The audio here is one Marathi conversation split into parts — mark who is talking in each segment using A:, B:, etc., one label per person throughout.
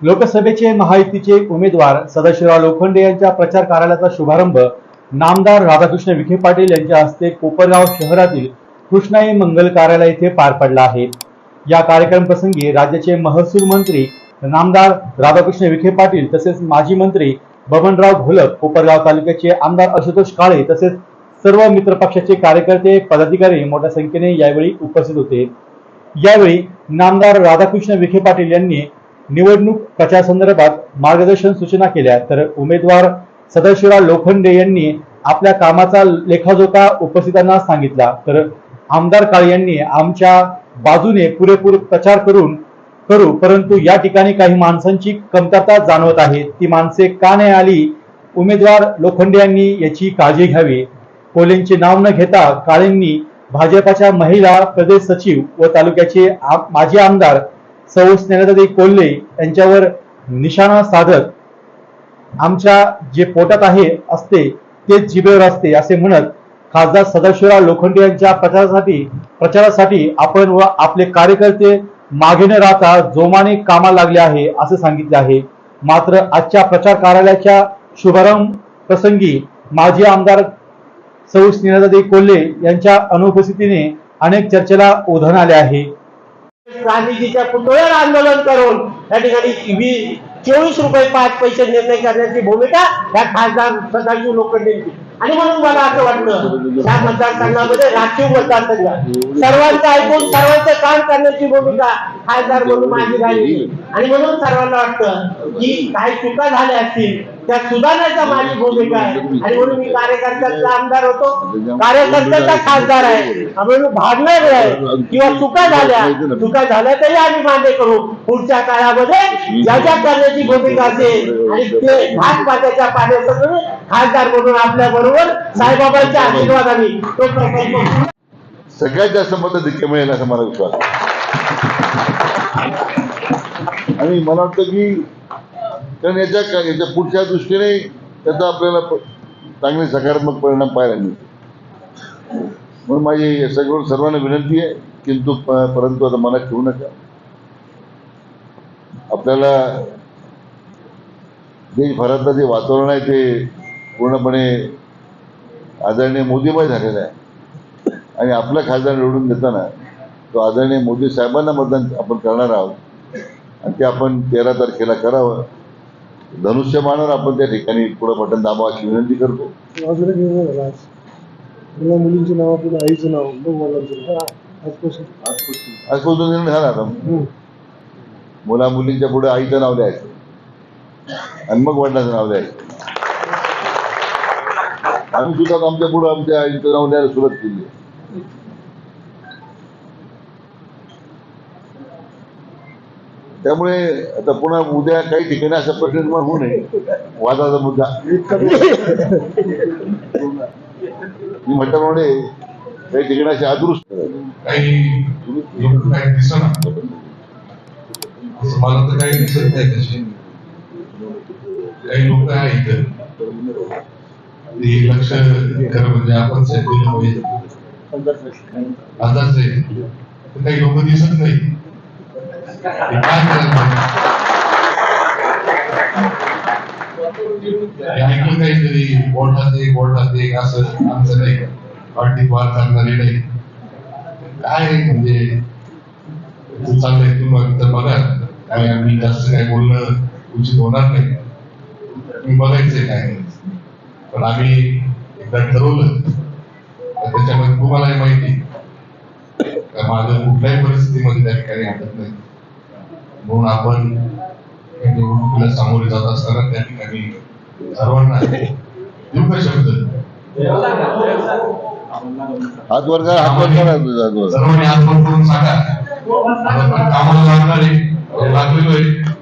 A: लोकसभेचे महायुतीचे उमेदवार सदाशिवराव लोखंडे यांच्या प्रचार कार्यालयाचा शुभारंभ नामदार राधाकृष्ण विखे पाटील यांच्या हस्ते कोपरगाव शहरातील कृष्णाई मंगल कार्यालय येथे पार पडला आहे. या कार्यक्रम प्रसंगी राज्याचे महसूल मंत्री नामदार राधाकृष्ण विखे पाटील तसेच माजी मंत्री बबनराव घोलप कोपरगाव तालुक्याचे आमदार आशुतोष काळे तसेच सर्व मित्र पक्षाचे कार्यकर्ते पदाधिकारी मोठ्या संख्येने यावेळी उपस्थित होते. यावेळी नामदार राधाकृष्ण विखे पाटील यांनी निवडणूक प्रचारसंदर्भात मार्गदर्शन सूचना केल्या. तर उमेदवार सदाशिवराव लोखंडे यांनी आपल्या कामाचा लेखाजोखा उपस्थितांना सांगितला. तर आमदार काळे यांनी आमच्या बाजूने पुरेपूर प्रचार करून करू परंतु या ठिकाणी काही माणसांची कमतरता जाणवत आहे. ती माणसे का नाही आली? उमेदवार लोखंडे यांनी याची काळजी घ्यावी. कोलेंचे नाव न घेता काळेंनी भाजपाच्या महिला प्रदेश सचिव व तालुक्याचे माजी आमदार सौ स्नेहलताई कोल्हे यांच्यावर निशाणा साधत आमच्या जे पोटात आहे असते तेच जिभेवर असते असे म्हणत खासदार सदाशिवराव लोखंडे यांच्या प्रचारासाठी प्रचारासाठी आपण व आपले कार्यकर्ते मागे न राहता जोमाने कामाला लागले आहे असे सांगितले आहे. मात्र आजच्या प्रचार कार्यालयाच्या शुभारंभ प्रसंगी माजी आमदार सौ स्नेहलताई कोल्हे यांच्या अनुपस्थितीने अनेक चर्चेला उधाण आले आहे.
B: गांधीजीच्या पुतळ्यावर आंदोलन करून या ठिकाणी वी चोवीस रुपये पाच पैसे निर्णय करण्याची भूमिका या खासदार सदाशिव लोखंडेंची आणि म्हणून मला असं वाटतं या मतदारसंघामध्ये राखीव मतदारसंघ. सर्वांचं ऐकून सर्वांचं काम करण्याची भूमिका खासदार म्हणून माझी राहिली. आणि म्हणून सर्वांना वाटतं की काही चुका झाल्या असतील त्या सुधारण्याचा माझी भूमिका आहे. आणि म्हणून मी कार्यकर्त्याचा आमदार होतो. कार्यकर्त्याचा खासदार आहे. म्हणून भागणार आहे. किंवा चुका झाल्या चुका झाल्या तरी आम्ही मान्य करू. पुढच्या काळामध्ये ज्या ज्या करण्याची भूमिका असेल आणि ते घाट पाण्याच्या खासदार म्हणून आपल्या बरोबर साईबाबांच्या आशीर्वादाने तो प्रकल्प
C: सगळ्यात जास्त मतं धक्के मिळेल असा मला विश्वास आहे. आणि मला वाटतं की कारण याच्या याच्या पुढच्या दृष्टीने त्याचा आपल्याला चांगले सकारात्मक परिणाम पाहायला मिळतो म्हणून माझी सगळं सर्वांना विनंती आहे किंतु परंतु आता मनात ठेवू नका. आपल्याला देशभरातलं जे वातावरण आहे ते पूर्णपणे आदरणीय मोदीमय झालेलं आहे. आणि आपला खासदार निवडून देताना तो आदरणीय मोदी साहेबांना मतदान आपण करणार आहोत. आणि ते आपण तेरा तारखेला करावं. धनुष्यबाणावर आपण त्या ठिकाणी पुढं बटन दाबावं अशी विनंती करतो.
D: मला आज? मुला मुलींची नाव आपल्या आईचं नाव दोन मुलांचं नाव. आजपासून.
C: आजपासून निर्णय झाला आता.
D: हम्म.
C: मुला मुलींच्या पुढे आईचं नाव द्यायचं. आणि मग वडिलांचं नाव द्यायचं. आम्ही सुद्धा आमच्या पुढे आमच्या आईचं नाव द्यायला सुरुवात केली. आहे. त्यामुळे आता पुन्हा उद्या काही ठिकाणी असा प्रश्न निर्माण होऊ नये. वादाचा मुद्दा. मी म्हटल्याप्रमाणे काही ठिकाणी असे अदुरुस्त करायचे.
E: काही लोक काही दिसत असं मला तर काही दिसत नाही तसे काही लोक आहेत ते लक्ष खरं म्हणजे आपण सेट केलं पाहिजे अंदाज आहे तर काही लोक दिसत नाही ते काय ऐकलं काहीतरी बोटात एक बोटात एक असं आमचं नाही का पार्टी पार करणारी नाही काय म्हणजे चाललंय तू तर बघा काय आम्ही जास्त काय बोलणं उचित होणार नाही तुम्ही बघायचंय काय नाही. पण आम्ही एकदा ठरवलं त्याच्यामध्ये तुम्हालाही माहिती का माझं कुठल्याही परिस्थितीमध्ये त्या ठिकाणी हटत नाही म्हणून आपण या निवडणुकीला सामोरे जात असताना त्या ठिकाणी सर्वांना देऊ का शब्द?
C: हात वर करा हात वर करा हात वर.
E: सर्वांनी हात वर करून सांगा. आपण कामाला लागणार आहे हे लागलेलो आहे.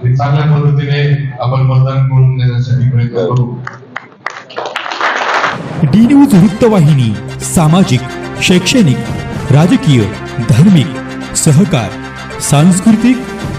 E: आणि चांगल्या पद्धतीने आपण मतदान करून देण्यासाठी प्रयत्न करू.
F: डी न्यूज वृत्तवाहिनी सामाजिक शैक्षणिक राजकीय धार्मिक सहकार सांस्कृतिक